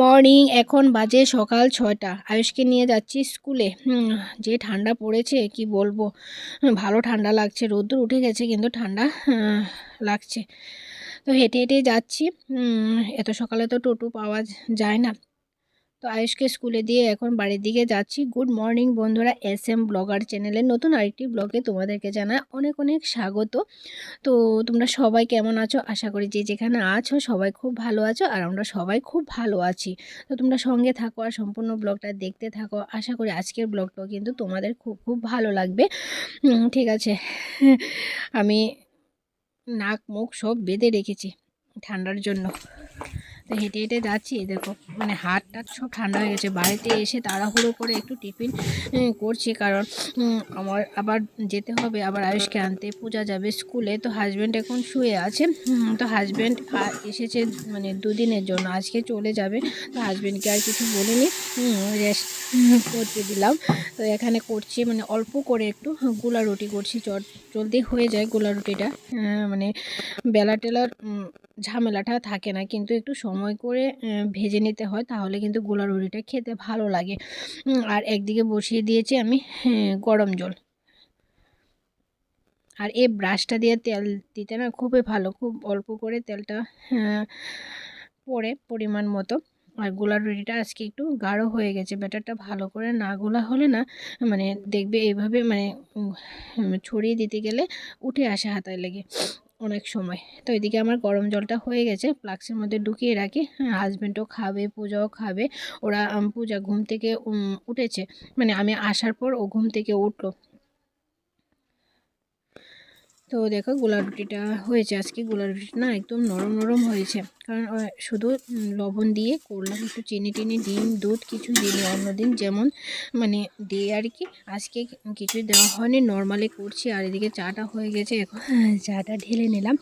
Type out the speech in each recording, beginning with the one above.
Morning, এখন বাজে সকাল ছয়টা। আয়ুষকে নিয়ে যাচ্ছি স্কুলে। যে ঠান্ডা পড়েছে, কি বলব? ভালো ঠান্ডা লাগছে। রোদ্দুর উঠে গেছে, কিন্তু ঠান্ডা লাগছে। তো হেঁটে হেঁটে যাচ্ছি। এত সকালে তো টোটো পাওয়া যায় না। তো আয়ুষকে স্কুলে দিয়ে এখন বাড়ির দিকে যাচ্ছি। গুড মর্নিং বন্ধুরা এস এম ব্লগার চ্যানেলের নতুন আরেকটি ব্লগে তোমাদেরকে জানাই অনেক অনেক স্বাগত। তো তোমরা সবাই কেমন আছো? আশা করি যে যেখানে আছো সবাই খুব ভালো আছো আর আমরা সবাই খুব ভালো আছি। তো তোমরা সঙ্গে থাকো আর সম্পূর্ণ ব্লগটা দেখতে থাকো। আশা করি আজকের ব্লগটাও কিন্তু তোমাদের খুব খুব ভালো লাগবে। ঠিক আছে। আমি নাক, মুখ সব বেঁধে রেখেছি ঠান্ডার জন্য। তো হেঁটে হেঁটে যাচ্ছি, দেখো। মানে হাত টাত সব ঠান্ডা হয়ে গেছে। বাড়িতে এসে তাড়াহুড়ো করে একটু টিফিন করছি কারণ আমার আবার যেতে হবে, আবার আয়ুষকে আনতে। পূজা যাবে স্কুলে, তো হাজব্যান্ড এখন শুয়ে আছে। তো হাজব্যান্ড এসেছে মানে দুদিনের জন্য। আজকে চলে যাবে, তো হাজব্যান্ডকে আর কিছু বলিনি। রেস্ট করতে দিলাম। তো এখানে করছি মানে অল্প করে একটু গোলা রুটি করছি। চট, জলদি হয়ে যায় গোলা রুটিটা। মানে বেলা টেলার ঝামেলাটা থাকে না, কিন্তু একটু সময় করে ভেজে নিতে হয় তাহলে কিন্তু গোলা রুটিটা খেতে ভালো লাগে। আর একদিকে বসিয়ে দিয়েছি আমি গরম জল। আর এই ব্রাশটা দিয়ে তেল দিতে না খুবই ভালো খুব অল্প করে তেলটা আহ, পড়ে পরিমাণ মতো। আর গোলার রুটিটা আজকে একটু গাঢ় হয়ে গেছে ব্যাটারটা ভালো করে না গোলা হলে না মানে দেখবে এইভাবে মানে ছড়িয়ে দিতে গেলে উঠে আসে হাতায় লেগে। অনেক সময়। তো এদিকে আমার গরম জলটা হয়ে গেছে ফ্লাক্সের মধ্যে ঢুকিয়ে রাখি। হ্যাঁ হাজব্যান্ডও খাবে, পূজাও খাবে। ওরা পূজা ঘুম থেকে উঠেছে। মানে আমি আসার পর ও ঘুম থেকে উঠল। তো দেখো গোলা রুটিটা হয়েছে আজকে। গোলা রুটিটা না একদম নরম নরম হয়েছে। কারণ শুধু লবণ দিয়ে করলাম, একটু চিনি টিনি, ডিম, দুধ কিছু দিইনি, অন্যদিন যেমন মানে দিয়ে আর কি। আজকে কিছুই দেওয়া হয়নি নর্মালি করছি। আর এদিকে চাটা হয়ে গেছে, এখন চাটা ঢেলে নিলাম।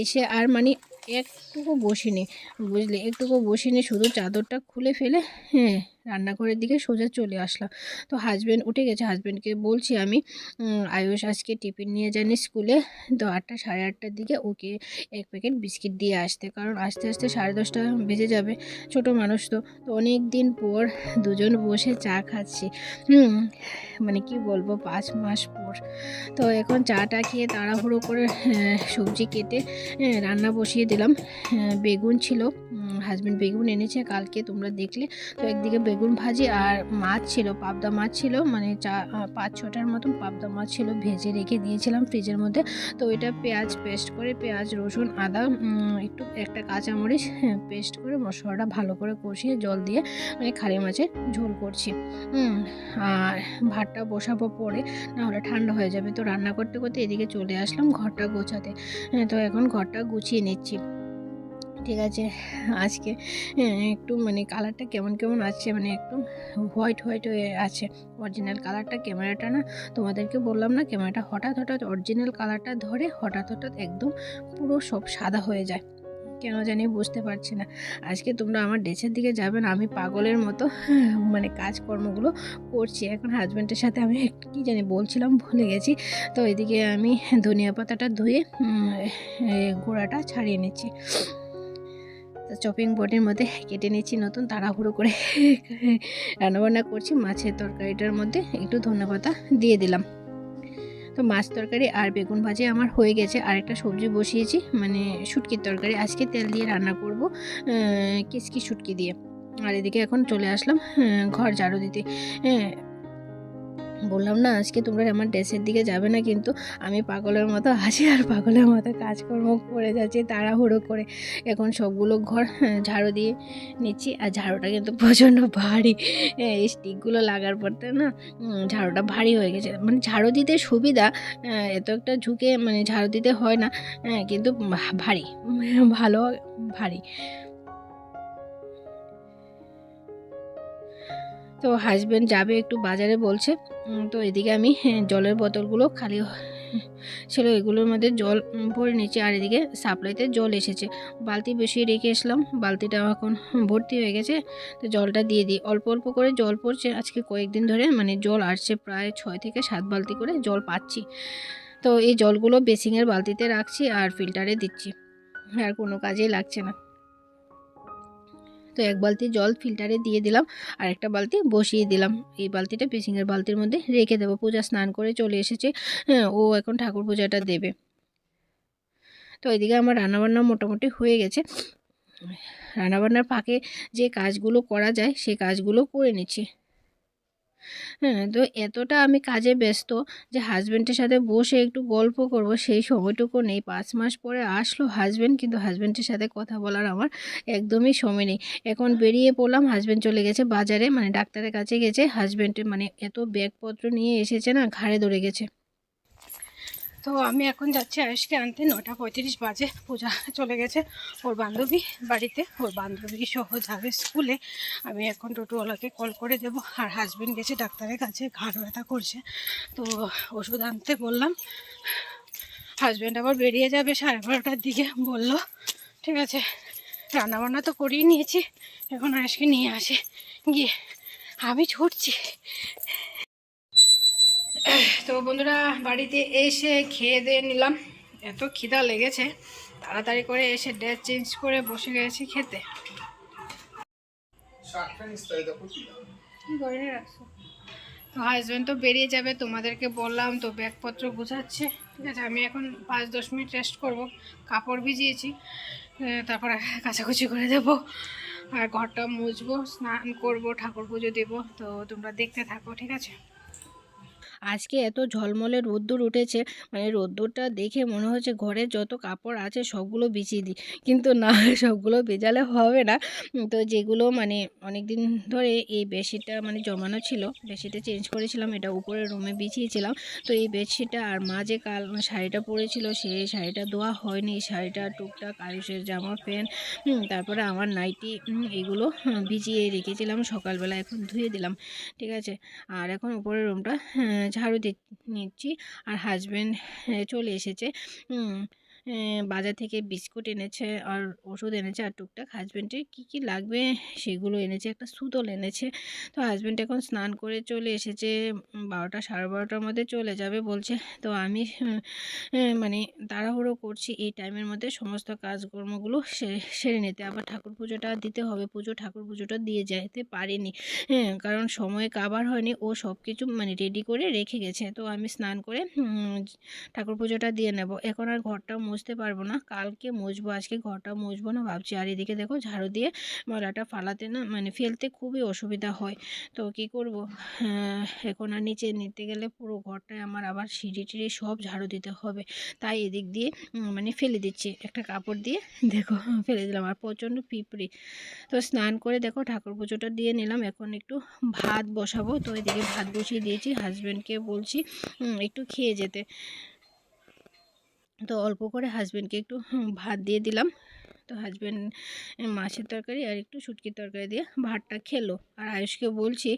এসে আর মানে একটুকু বসিনি, বুঝলে? একটুকু বসিনি, শুধু চাদরটা খুলে ফেলে হ্যাঁ রান্নাঘরের দিকে সোজা চলে আসলাম। তো হাজব্যান্ড উঠে গেছে। হাজব্যান্ডকে বলছি আমি আয়ুষ আজকে টিফিন নিয়ে যায়নি স্কুলে। তো আটটা, সাড়ে আটটার দিকে ওকে এক প্যাকেট বিস্কিট দিয়ে আসতে। কারণ আস্তে আস্তে সাড়ে দশটা বেজে যাবে। ছোট মানুষ তো। তো অনেক দিন পর দুজন বসে চা খাচ্ছি। হুম মানে কি বলব, পাঁচ মাস পর। তো এখন চাটা খেয়ে তাড়াহুড়ো করে সবজি কেটে রান্না বসিয়ে দিলাম। বেগুন ছিল। হাজব্যান্ড বেগুন এনেছে কালকে তোমরা দেখলে। তো একদিকে বেগুন ভাজি আর মাছ ছিল পাবদা মাছ ছিল মানে চা পাঁচ ছটার মতন পাবদা মাছ ছিল ভেজে রেখে দিয়েছিলাম ফ্রিজের মধ্যে। তো এটা পেঁয়াজ পেস্ট করে পেঁয়াজ রসুন আদা একটু একটা কাঁচামরিচ পেস্ট করে মশলাটা ভালো করে কষিয়ে জল দিয়ে মানে খালি মাছের ঝোল করছি। আর ভাতটা বসাবো পরে না হলে ঠান্ডা হয়ে যাবে। তো রান্না করতে করতে এদিকে চলে আসলাম ঘরটা গোছাতে। হ্যাঁ, তো এখন ঘরটা গুছিয়ে নিচ্ছি। ঠিক আছে, আজকে একটু মানে কালারটা কেমন কেমন আছে? মানে একটু হোয়াইট হোয়াইট হয়ে আছে। অরিজিনাল কালারটা ক্যামেরাটা না, তোমাদেরকে বললাম না ক্যামেরাটা হঠাৎ হঠাৎ অরিজিনাল কালারটা ধরে হঠাৎ হঠাৎ একদম পুরো সব সাদা হয়ে যায়। কেন জানি বুঝতে পারছি না। আজকে তোমরা আমার ডেসের দিকে যাবেন আমি পাগলের মতো মানে কাজকর্মগুলো করছি। এখন হাজব্যান্ডের সাথে আমি কী জানি বলছিলাম, ভুলে গেছি। তো এদিকে আমি ধনিয়া পাতাটা ধুয়ে গোড়াটা ছাড়িয়ে নিচ্ছি। তো চপিং বোর্ডের মধ্যে কেটে নিচ্ছি নতুন তাড়াহুড়ো করে। রান্নাবান্না করছি, মাছের তরকারিটার মধ্যে একটু ধনেপাতা দিয়ে দিলাম। তো মাছ তরকারি আর বেগুন ভাজি আমার হয়ে গেছে। আর একটা সবজি বসিয়েছি মানে শুটকির তরকারি। আজকে তেল দিয়ে রান্না করব কিসকি শুটকি দিয়ে। আর এদিকে এখন চলে আসলাম ঘর ঝাড়ু দিতে। হ্যাঁ বললাম না আজকে তোমরা আমার ড্রেসের দিকে যাবে না কিন্তু আমি পাগলের মতো হাসি আর পাগলের মতো কাজকর্ম করে যাচ্ছি তাড়াহুড়ো করে। এখন সবগুলো ঘর হ্যাঁ, ঝাড়ু দিয়ে নিচ্ছি আর ঝাড়ুটা কিন্তু প্রচণ্ড ভারী। হ্যাঁ, এই স্টিকগুলো লাগার পরতে না ঝাড়ুটা ভারী হয়ে গেছে। মানে ঝাড়ু দিতে সুবিধা এত একটা ঝুঁকে মানে ঝাড়ু দিতে হয় না হ্যাঁ, কিন্তু ভারী ভালো ভারী। তো হাজব্যান্ড যাবে একটু বাজারে বলছে। তো এদিকে আমি হ্যাঁ, জলের বোতলগুলো খালি ছিল এগুলোর মধ্যে জল ভরে নিচ্ছি আর এদিকে সাপ্লাইতে জল এসেছে। বালতি বসিয়ে রেখে এসলাম। বালতিটা এখন ভর্তি হয়ে গেছে। তো জলটা দিয়ে দিই। অল্প অল্প করে জল পড়ছে। আজকে কয়েকদিন ধরে মানে জল আসছে প্রায় ছয় থেকে সাত বালতি করে জল পাচ্ছি। তো এই জলগুলো বেসিংয়ের বালতিতে রাখছি আর ফিল্টারে দিচ্ছি। আর কোনো কাজেই লাগছে না। তো এক বালতি জল ফিল্টারে দিয়ে দিলাম আর একটা বালতি বসিয়ে দিলাম। এই বালতিটা পিসিংয়ের বালতির মধ্যে রেখে দেবো। পূজা স্নান করে চলে এসেছে। হ্যাঁ ও এখন ঠাকুর পূজাটা দেবে। তো এদিকে আমার রান্নাবান্না মোটামুটি হয়ে গেছে। রান্নাবান্নার ফাঁকে যে কাজগুলো করা যায় সেই কাজগুলো করে নিচ্ছি। হ্যাঁ তো এতটা আমি কাজে ব্যস্ত যে হাজব্যান্ডের সাথে বসে একটু গল্প করব, সেই সময়টুকু নেই। পাঁচ মাস পরে আসলো হাজব্যান্ড কিন্তু হাজব্যান্ডের সাথে কথা বলার আমার একদমই সময় নেই। এখন বেরিয়ে পড়লাম হাজব্যান্ড চলে গেছে বাজারে মানে ডাক্তারের কাছে গেছে। হাজব্যান্ডের মানে এত ব্যাগপত্র নিয়ে এসেছে না, ঘাড়ে ধরে গেছে। তো আমি এখন যাচ্ছি আয়ুষকে আনতে। নটা পঁয়ত্রিশ বাজে, পূজা চলে গেছে। ওর বান্ধবী বাড়িতে, ওর বান্ধবী সহ যাবে স্কুলে। আমি এখন টোটোওয়ালাকে কল করে দেব। আর হাজবেন্ড গেছে ডাক্তারের কাছে, ঘাড় ব্যথা করছে। তো ওষুধ আনতে বললাম। হাজব্যান্ড আবার বেরিয়ে যাবে সাড়ে বারোটার দিকে, বলল, ঠিক আছে, রান্নাবান্না তো করিয়ে নিয়েছি। এখন আয়ুষকে নিয়ে আসি। গিয়ে আমি ছুটছি। তো বন্ধুরা বাড়িতে এসে খেয়ে দিয়ে নিলাম। এত খিদা লেগেছে তাড়াতাড়ি করে এসে ড্রেস চেঞ্জ করে বসে গেছি খেতে। তো হাজব্যান্ড তো বেরিয়ে যাবে তোমাদেরকে বললাম তো ব্যাগপত্র গুছাচ্ছে। ঠিক আছে আমি এখন পাঁচ দশ মিনিট রেস্ট করব কাপড় ভিজিয়েছি তারপরে কাচাকুচি করে দেব আর ঘরটা মুছবো স্নান করব ঠাকুর পুজো দেবো তো তোমরা দেখতে থাকো ঠিক আছে? আজকে এত ঝলমলে রোদ্দুর উঠেছে মানে রোদ্দুরটা দেখে মনে হচ্ছে ঘরে যত কাপড় আছে সবগুলো বিছিয়ে দিই। কিন্তু না, সবগুলো ভেজালে হবে না। তো যেগুলো মানে অনেক দিন ধরে এই বেডশিটটা মানে জমানো ছিল, বেডশিটটা চেঞ্জ করেছিলাম, এটা উপরে রুমে বিছিয়েছিলাম। তো এই বেডশিটটা আর মা যে কাল শাড়িটা পরেছিল সেই শাড়িটা ধোয়া হয়নি। শাড়িটা টুকটাক আয়ুষের জামা, প্যান্ট তারপরে আমার নাইটি এগুলো ভিজিয়ে রেখেছিলাম। সকালবেলা এখন ধুয়ে দিলাম, ঠিক আছে? আর এখন উপরের রুমটা ঝাড়ু দি নিচ্ছি। আর হাজব্যান্ড চলে এসেছে। বাজার থেকে বিস্কুট এনেছে আর ওষুধ এনেছে আর টুকটাক হাজব্যান্ডের কী কী লাগবে? সেগুলো এনেছে, একটা সুতল এনেছে। তো হাজব্যান্ড এখন স্নান করে চলে এসেছে বারোটা, সাড়ে বারোটার মধ্যে চলে যাবে বলছে। তো আমি মানে তাড়াহুড়ো করছি এই টাইমের মধ্যে সমস্ত কাজকর্মগুলো সেরে সেরে নিতে। আবার ঠাকুর পুজোটা দিতে হবে। পুজো ঠাকুর পুজোটা দিয়ে যেতে পারিনি। হ্যাঁ কারণ সময় কাবার হয়নি। ও সব কিছু মানে রেডি করে রেখে গেছে। তো আমি স্নান করে ঠাকুর পুজোটা দিয়ে নেব। এখন আর ঘরটা মুছতে পারব না। কালকে মুছবো, আজকে ঘরটা মুছবো না ভাবছি। আর এদিকে দেখো ঝাড়ু দিয়ে ময়লাটা ফালাতে না মানে ফেলতে খুবই অসুবিধা হয়। তো কি করব? এখন আর নিচে নিতে গেলে পুরো ঘরটায় আমার আবার সিঁড়ি টিড়ি সব ঝাড়ু দিতে হবে। তাই এদিক দিয়ে মানে ফেলে দিচ্ছি। একটা কাপড় দিয়ে, দেখো, ফেলে দিলাম। আর প্রচণ্ড পিঁপড়ে। তো স্নান করে দেখো ঠাকুর পুজোটা দিয়ে নিলাম। এখন একটু ভাত বসাবো। তো এদিকে ভাত বসিয়ে দিয়েছি। হাজব্যান্ডকে বলছি একটু খেয়ে যেতে। তো অল্প করে হাজব্যান্ডকে একটু ভাত দিয়ে দিলাম। তো হাজব্যান্ড মাছের তরকারি আর একটু শুটকির তরকারি দিয়ে ভাতটা খেলো। আর আয়ুষকে বলছি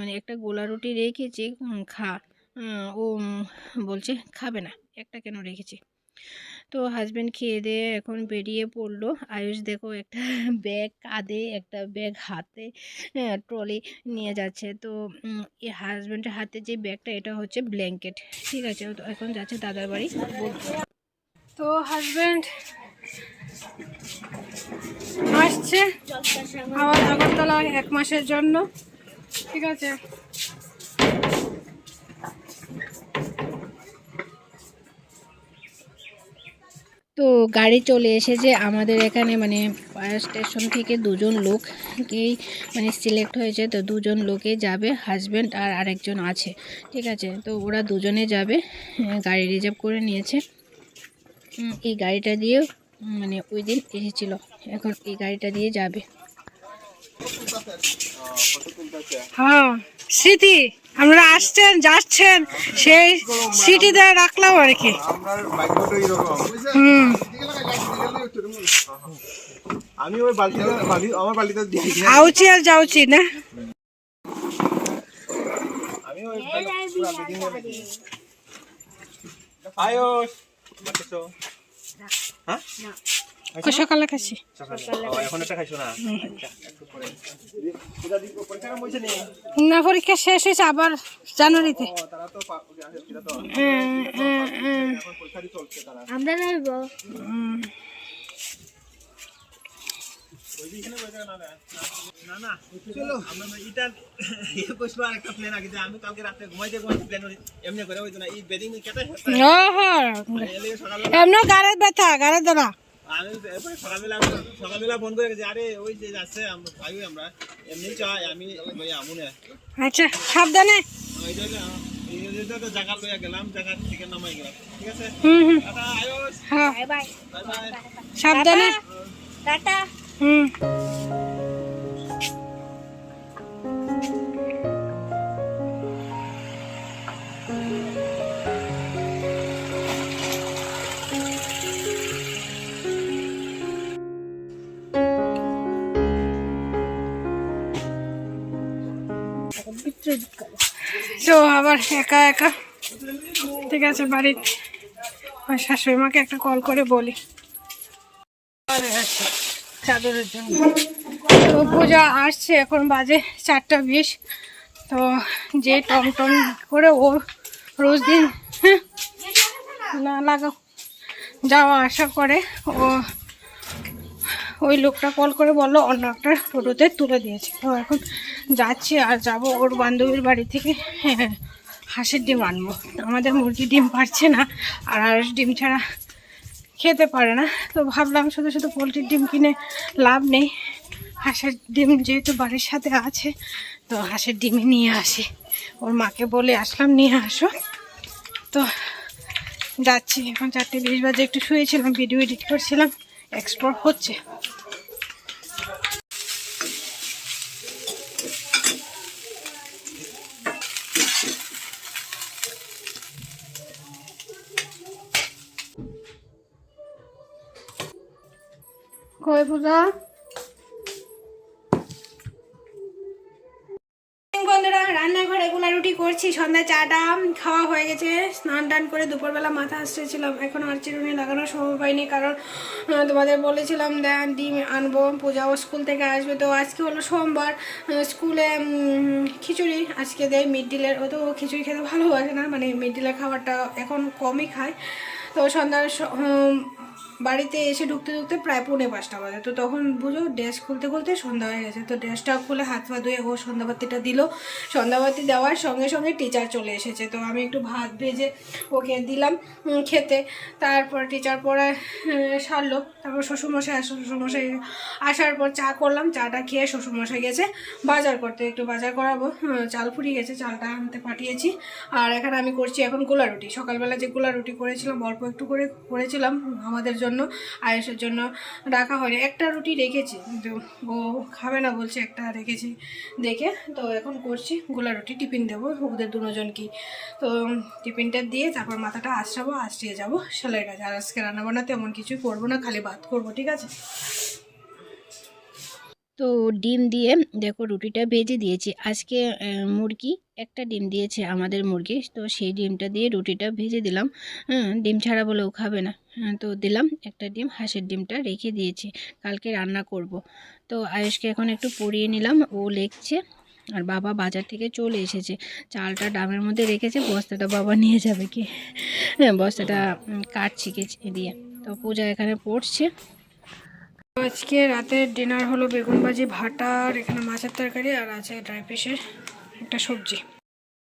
মানে একটা গোলা রুটি রেখেছি খা। ও বলছে, খাবে না, একটা কেন রেখেছি? তো হাজব্যান্ড খেয়ে দিয়ে এখন বেরিয়ে পড়ল। আয়ুষ দেখো একটা ব্যাগ কাঁধে, একটা ব্যাগ হাতে ট্রলি নিয়ে যাচ্ছে। তো এই হাজব্যান্ডের হাতে যে ব্যাগটা, এটা হচ্ছে ব্ল্যাঙ্কেট ঠিক আছে? তো এখন যাচ্ছে দাদার বাড়ি। তো হাজব্যান্ড আসছে আবার আগরতলা এক মাসের জন্য, ঠিক আছে? তো গাড়ি চলে এসেছে, আমাদের এখানে মানে ফায়ার স্টেশন থেকে দুজন লোককেই মানে সিলেক্ট হয়েছে, তো দুজন লোকে যাবে হাজব্যান্ড আর আরেকজন আছে, ঠিক আছে? তো ওরা দুজনে যাবে, গাড়ি রিজার্ভ করে নিয়েছে। এই গাড়িটা দিয়ে মানে ওই দিন এসেছিল। এখন এই গাড়িটা দিয়ে যাবে। হ্যাঁ স্মৃতি আমরা আসছেন যাচ্ছেন সেই সিটি স্মৃতিতে রাখলাম আর কি। হুম। আমি ওই বালতি আমার বালিতে দিয়ে আউচি আর যাউচি না? আমি ওই আয়ুষ! সকালে খাচ্ছি সকালে খাইছো। না আচ্ছা, পরীক্ষা কেমন হয়েছে নি? না পরীক্ষা শেষ হয়েছে আবার জানুয়ারিতে। ও, এমন গাড়ের ব্যথা গাড়ের দ্বারা আমি এরপরে সকালবেলা আমি- সকালবেলা ফোন করে আরে ওই যে যাচ্ছে আমরা ভাই আমরা এমনি চাই আমি আমুনে আচ্ছা সাবধানে। জায়গা লইয়া গেলাম জায়গা থেকে নামাই গেলাম ঠিক আছে হুম। হুম সাবধানে। টাটা হুম তো আবার একা একা। ঠিক আছে বাড়িতে আমার শাশুড়ি মাকে একটা কল করে বলি। চাদরের জন্য। তো পূজা আসছে এখন বাজে চারটা বিশ। তো যে টমটম করে ও রোজ দিন হ্যাঁ, না লাগাও। যাওয়া আসা করে ও ওই লোকটা কল করে বলল অন্য একটা টোটোতে তুলে দিয়েছে। তো এখন যাচ্ছি আর যাব ওর বান্ধবীর বাড়ি থেকে হ্যাঁ হাঁসের ডিম আনব। আমাদের মুরগি ডিম পারছে না আর ডিম ছাড়া খেতে পারে না। তো ভাবলাম শুধু শুধু পোলট্রির ডিম কিনে লাভ নেই। হাঁসের ডিম যেহেতু বাড়ির সাথে আছে, তো হাঁসের ডিমই নিয়ে আসি। ওর মাকে বলে আসলাম, নিয়ে আসো। তো যাচ্ছি। এখন চারটে বিশ বাজে, একটু শুয়েছিলাম ভিডিও এডিট করছিলাম এক্সপ্লোর হচ্ছে। পূজা বন্ধুরা, রান্নাঘরে গোলা রুটি করছি সন্ধ্যা খাওয়া হয়ে গেছে। স্নান টান করে দুপুরবেলা মাথা এখন আর চিরুনি কারণ তোমাদের বলেছিলাম ডিম আনব স্কুল থেকে আসবে। তো আজকে হলো সোমবার স্কুলে খিচুড়ি। আজকে দেয় মিড ডিলের। ও তো খিচুড়ি খেতে ভালোবাসে না মানে মিড ডিলের খাবারটা এখন কমই খায়। তো সন্ধ্যার বাড়িতে এসে ঢুকতে ঢুকতে প্রায় পৌনে পাঁচটা বাজে। তো তখন বুঝো ড্রেস খুলতে খুলতে সন্ধ্যা হয়ে গেছে। তো ড্রেসটা খুলে হাত পা ধুয়ে ও সন্ধ্যাবাতিটা দিল। সন্ধ্যাবাতি দেওয়ার সঙ্গে সঙ্গে টিচার চলে এসেছে। তো আমি একটু ভাত ভেজে ওকে দিলাম খেতে। তারপর টিচার আহ, সারলো। তারপর শ্বশুরমশাই শ্বশুরমশাই আসার পর চা করলাম। চাটা খেয়ে শ্বশুরমশাই গেছে বাজার করতে। একটু বাজার করাবো। চাল ফুরিয়ে গেছে চালটা আনতে পাঠিয়েছি। আর এখানে আমি করছি এখন গোলা রুটি সকালবেলা যে গোলা রুটি করেছিলাম অল্প একটু করে করেছিলাম। আমাদের জন্য, আয়েসের জন্য রাখা হয়নি। একটা রুটি রেখেছি, কিন্তু ও খাবে না বলছে, একটা রেখেছি দেখে। তো এখন করছি, গোলা রুটি, টিফিন দেবো, ওদের দুজন কি তো টিফিনটা দিয়ে তারপর মাথাটা আশ্রাবো আশ্রিয়ে যাব, সেলাই কাছে আর আজকে রান্না বান্না তেমন কিছুই করব না, খালি ভাত করব, ঠিক আছে? তো ডিম দিয়ে দেখো রুটিটা ভেজে দিয়েছি। আজকে মুরগি একটা ডিম দিয়েছে আমাদের মুরগি। তো সেই ডিমটা দিয়ে রুটিটা ভেজে দিলাম। হ্যাঁ ডিম ছাড়া বলেও খাবে না। হ্যাঁ, তো দিলাম একটা ডিম হাঁসের ডিমটা রেখে দিয়েছি। কালকে রান্না করব। তো আয়ুষকে এখন একটু পরিয়ে নিলাম। ও লেখছে আর বাবা বাজার থেকে চলে এসেছে। চালটা ডামের মধ্যে রেখেছে বস্তাটা বাবা নিয়ে যাবে কি হ্যাঁ বস্তাটা কাটছি দিয়ে। তো পূজা এখানে পড়ছে। আজকে রাতের ডিনার হলো বেগুন ভাজি ভাটা আর এখানে মাছের তরকারি আর আছে ড্রাই ফিশের একটা সবজি।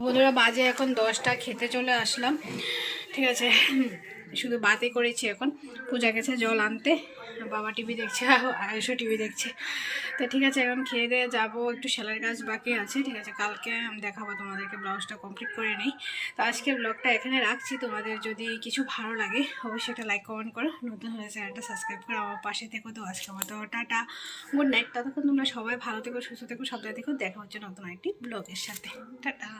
বন্ধুরা, বাজে এখন দশটা, খেতে চলে আসলাম। ঠিক আছে, শুধু বাতে করেছি এখন। পূজা গেছে জল আনতে, বাবা টিভি দেখছে, আয়ুষও টিভি দেখছে। তো ঠিক আছে, এখন খেয়ে দিয়ে যাব, একটু সেলাইয়ের কাজ বাকি আছে, ঠিক আছে। কালকে আমি দেখাবো তোমাদেরকে ব্লাউজটা কমপ্লিট করে নিই। তো আজকের ব্লগটা এখানে রাখছি, তোমাদের যদি কিছু ভালো লাগে, অবশ্যই একটা লাইক কমেন্ট করো। নতুন হলে চ্যানেলটা সাবস্ক্রাইব করে, আমার পাশে থেকো। তো আজকে আমার তো টাটা গুড নাইট ততক্ষণ তোমরা সবাই ভালো থেকো, সুস্থ থেকো সব থেকো। দেখা হচ্ছে নতুন একটি ব্লগের সাথে। টাটা।